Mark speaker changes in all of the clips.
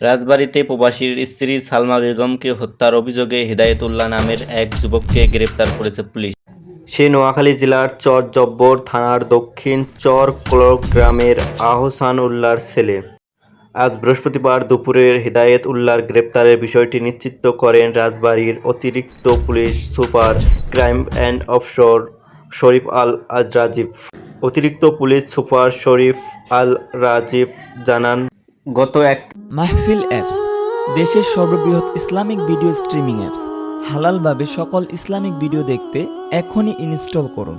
Speaker 1: রাজবাড়ীতে প্রবাসীর স্ত্রী সালমা বেগমকে হত্যার অভিযোগে হিদায়েতুল্লাহ নামের এক যুবককে গ্রেপ্তার করেছে পুলিশ। সে নোয়াখালী জেলার চর জব্বর থানার দক্ষিণ চর গ্রামের আহসান উল্লাহর ছেলে। আজ বৃহস্পতিবার দুপুরে হিদায়েত উল্লাহর গ্রেপ্তারের বিষয়টি নিশ্চিত করেন রাজবাড়ীর অতিরিক্ত police super crime and offshore Sharif Al আজ রাজীব অতিরিক্ত পুলিশ সুপার শরীফ আল রাজীব জানান গত এক
Speaker 2: মাহফিল অ্যাপস দেশের সর্ববৃহৎ ইসলামিক ভিডিও স্ট্রিমিং অ্যাপস হালালভাবে সকল ইসলামিক ভিডিও দেখতে এখনই ইনস্টল করুন।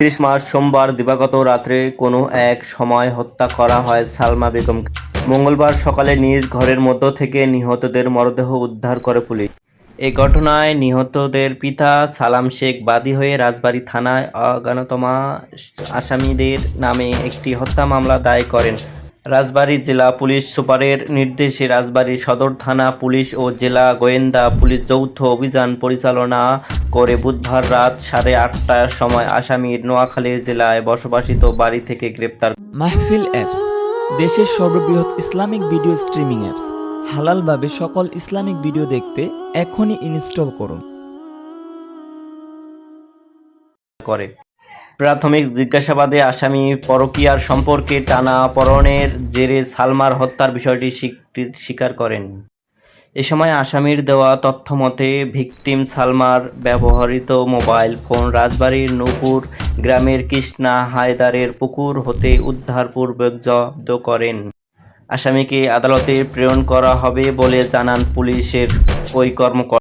Speaker 1: তিরিশ মার্চ সোমবার দিবাগত রাত্রে কোনো এক সময় হত্যা করা হয় সালমা বেগমকে। মঙ্গলবার সকালে নিজ ঘরের মধ্য থেকে নিহতদের মরদেহ উদ্ধার করে পুলিশ। এই ঘটনায় নিহতদের পিতা সালাম শেখ বাদী হয়ে রাজবাড়ী থানায় অজ্ঞাতমা আসামিদের নামে একটি হত্যা মামলা দায়ের করেন। রাজবাড়ী জেলা পুলিশ সুপারের নির্দেশে রাজবাড়ী সদর থানা পুলিশ ও জেলা গোয়েন্দা পুলিশ যৌথ অভিযান পরিচালনা করে বুধবার রাত সাড়ে আটটার সময় আসামির নোয়াখালী জেলায় বসবাসিত বাড়ি থেকে গ্রেপ্তার
Speaker 2: মাহফিল অ্যাপস, দেশের সর্ববৃহৎ ইসলামিক ভিডিও স্ট্রিমিং অ্যাপস। হালালভাবে সকল ইসলামিক ভিডিও দেখতে এখনই ইনস্টল করুন।
Speaker 1: করে। প্রাথমিক জিজ্ঞাসাবাদে আসামি পরকীয়ার সম্পর্কে টানা পরনের জেরে সালমার হত্যার বিষয়টি স্বীকার করেন। এ সময় আসামির দেওয়া তথ্য মতে, ভিকটিম সালমার ব্যবহৃত মোবাইল ফোন রাজবাড়ির নূপুর গ্রামের কৃষ্ণা হায়দারের পুকুর হতে উদ্ধারপূর্বক জব্দ করেন। আসামিকে আদালতে প্রেরণ করা হবে বলে জানান পুলিশের ওই কর্মকর্তা।